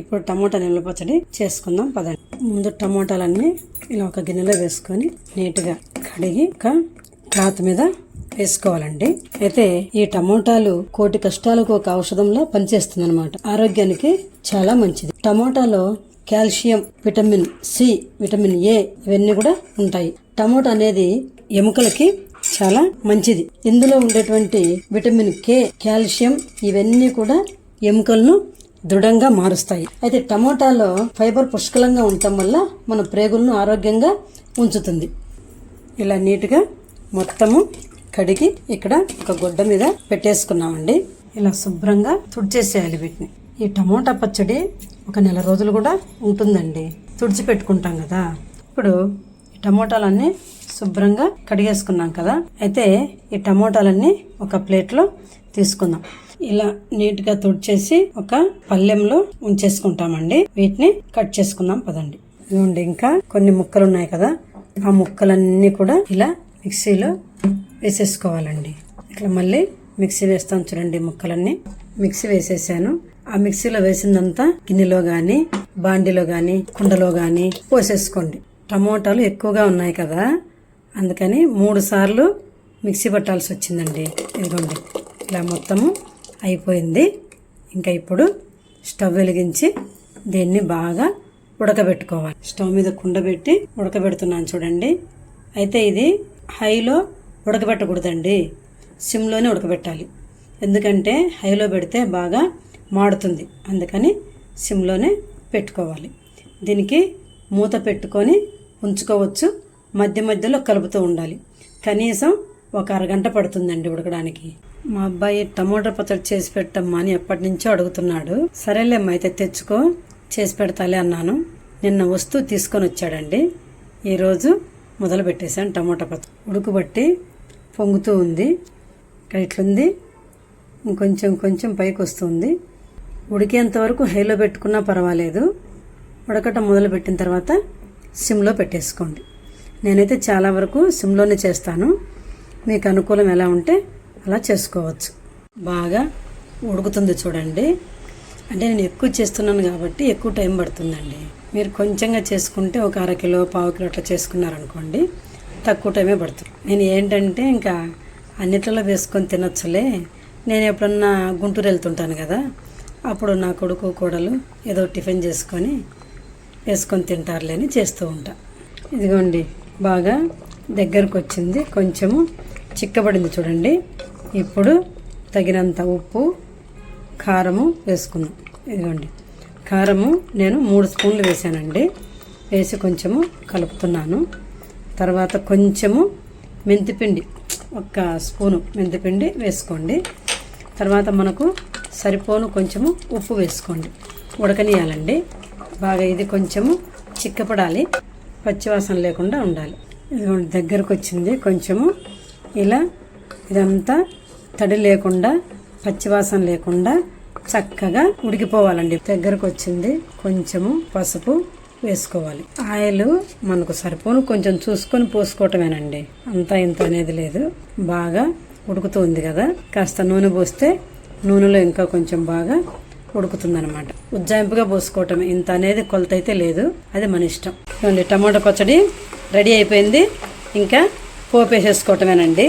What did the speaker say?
ఇప్పుడు టమోటా నిల్వ పచ్చడి చేసుకుందాం పదండి. ముందు టమోటాలన్నీ ఇలా ఒక గిన్నెలో వేసుకొని నీట్గా కడిగి ఒక క్లాత్ మీద వేసుకోవాలండి. అయితే ఈ టమోటాలు కోటి కష్టాలకు ఒక ఔషధంలో పనిచేస్తుంది అనమాట ఆరోగ్యానికి చాలా మంచిది. టమోటాలో calcium vitamin C vitamin A ఇవన్నీ కూడా ఉంటాయి. టమోటా అనేది ఎముకలకి చాలా మంచిది. ఇందులో ఉండేటువంటి విటమిన్ కే కాల్షియం ఇవన్నీ కూడా ఎముకలను దృఢంగా మారుస్తాయి. అయితే టమోటాలో ఫైబర్ పుష్కలంగా ఉండటం వల్ల మన ప్రేగులను ఆరోగ్యంగా ఉంచుతుంది. ఇలా నీట్గా మొత్తము కడిగి ఇక్కడ ఒక గుడ్డ మీద పెట్టేసుకున్నామండి. ఇలా శుభ్రంగా తుడిచేసేయాలి వీటిని. ఈ టమోటా పచ్చడి ఒక నెల రోజులు కూడా ఉంటుందండి. తుడిచి పెట్టుకుంటాం కదా. ఇప్పుడు ఈ టమోటాలన్నీ శుభ్రంగా కడిగేసుకున్నాం కదా. అయితే ఈ టమోటాలన్నీ ఒక ప్లేట్లో తీసుకుందాం. ఇలా నీట్గా తుడిచేసి ఒక పళ్ళెంలో ఉంచేసుకుంటామండి. వీటిని కట్ చేసుకుందాం పదండి. ఇదిగోండి ఇంకా కొన్ని ముక్కలు ఉన్నాయి కదా. ఆ ముక్కలన్నీ కూడా ఇలా మిక్సీలో వేసేసుకోవాలండి. ఇట్లా మళ్ళీ మిక్సీ వేస్తాను చూడండి ముక్కలన్నీ. మిక్సీ వేసేసాను. ఆ మిక్సీలో వేసిందంతా గిన్నెలో కానీ బాండిలో కానీ కుండలో కానీ పోసేసుకోండి. టమోటాలు ఎక్కువగా ఉన్నాయి కదా. అందుకని మూడు సార్లు మిక్సీ పట్టాల్సి వచ్చిందండి. ఇదిగోండి ఇలా మొత్తము అయిపోయింది. ఇంకా ఇప్పుడు స్టవ్ వెలిగించి దీన్ని బాగా ఉడకబెట్టుకోవాలి. స్టవ్ మీద కుండ పెట్టి ఉడకబెడుతున్నాను చూడండి. అయితే ఇది హైలో ఉడకబెట్టకూడదండి. సిమ్లోనే ఉడకబెట్టాలి. ఎందుకంటే హైలో పెడితే బాగా మాడుతుంది. అందుకని సిమ్లోనే పెట్టుకోవాలి. దీనికి మూత పెట్టుకొని ఉంచుకోవచ్చు. మధ్య మధ్యలో కలుపుతూ ఉండాలి. కనీసం ఒక అరగంట పడుతుందండి ఉడకడానికి. మా అబ్బాయి టమోటా పచ్చడి చేసి పెట్టమ్మా అని ఎప్పటి నుంచో అడుగుతున్నాడు. సరేలేమ్మా అయితే తెచ్చుకో చేసి పెడతాలే అన్నాను. నిన్న వస్తువు తీసుకొని వచ్చాడండి. ఈరోజు మొదలు పెట్టేశాను టమోటా పచ్చడి ఉడుకుబట్టి పొంగుతూ ఉంది. ఇక్కడ ఇట్లుంది. ఇంకొంచెం కొంచెం పైకి వస్తుంది. ఉడికేంత వరకు హైలో పెట్టుకున్నా పర్వాలేదు. ఉడకటం మొదలు పెట్టిన తర్వాత సిమ్లో పెట్టేసుకోండి. నేనైతే చాలా వరకు సిమ్లోనే చేస్తాను. మీకు అనుకూలం ఎలా ఉంటే అలా చేసుకోవచ్చు. బాగా ఉడుకుతుంది చూడండి. అంటే నేను ఎక్కువ చేస్తున్నాను కాబట్టి ఎక్కువ టైం పడుతుందండి. మీరు కొంచెంగా చేసుకుంటే ఒక అర కిలో పావు కిలో అట్లా చేసుకున్నారనుకోండి తక్కువ టైమే పడుతుంది. నేను ఏంటంటే ఇంకా అన్నిట్లలో వేసుకొని తినొచ్చులే. నేను ఎప్పుడన్నా గుంటూరు వెళ్తుంటాను కదా అప్పుడు నా కొడుకు కోడలు ఏదో టిఫిన్ చేసుకొని వేసుకొని తింటారులే అని చేస్తూ ఉంటా. ఇదిగోండి బాగా దగ్గరకు వచ్చింది కొంచెము చిక్కబడింది చూడండి. ఇప్పుడు తగినంత ఉప్పు కారము వేసుకుందాం. ఇదిగోండి. కారము నేను మూడు స్పూన్లు వేసానండి వేసి కొంచెము కలుపుతున్నాను. తర్వాత కొంచెము మెంతిపిండి ఒక స్పూను మెంతిపిండి వేసుకోండి. తర్వాత మనకు సరిపోను కొంచెము ఉప్పు వేసుకోండి. ఉడకనియాలండి. బాగా ఇది కొంచెము చిక్కపడాలి. పచ్చివాసన లేకుండా ఉండాలి. ఇదిగోండి దగ్గరకు వచ్చింది కొంచెము ఇలా ఇదంతా తడి లేకుండా పచ్చివాసన లేకుండా చక్కగా ఉడికిపోవాలండి. దగ్గరకు వచ్చింది కొంచెము పసుపు వేసుకోవాలి. ఆయిల్ మనకు సరిపోను. కొంచెం చూసుకొని పోసుకోవటమేనండి. అంతా ఇంత అనేది లేదు. బాగా ఉడుకుతుంది కదా. కాస్త నూనె పోస్తే నూనెలో ఇంకా కొంచెం బాగా ఉడుకుతుందనమాట ఉజ్జాయింపుగా పోసుకోవటమే. ఇంత అనేది కొలత అయితే లేదు. అది మన ఇష్టం. ఇదిగోండి టమాటా పచ్చడి రెడీ అయిపోయింది. ఇంకా పోపేసేసుకోవటమేనండి.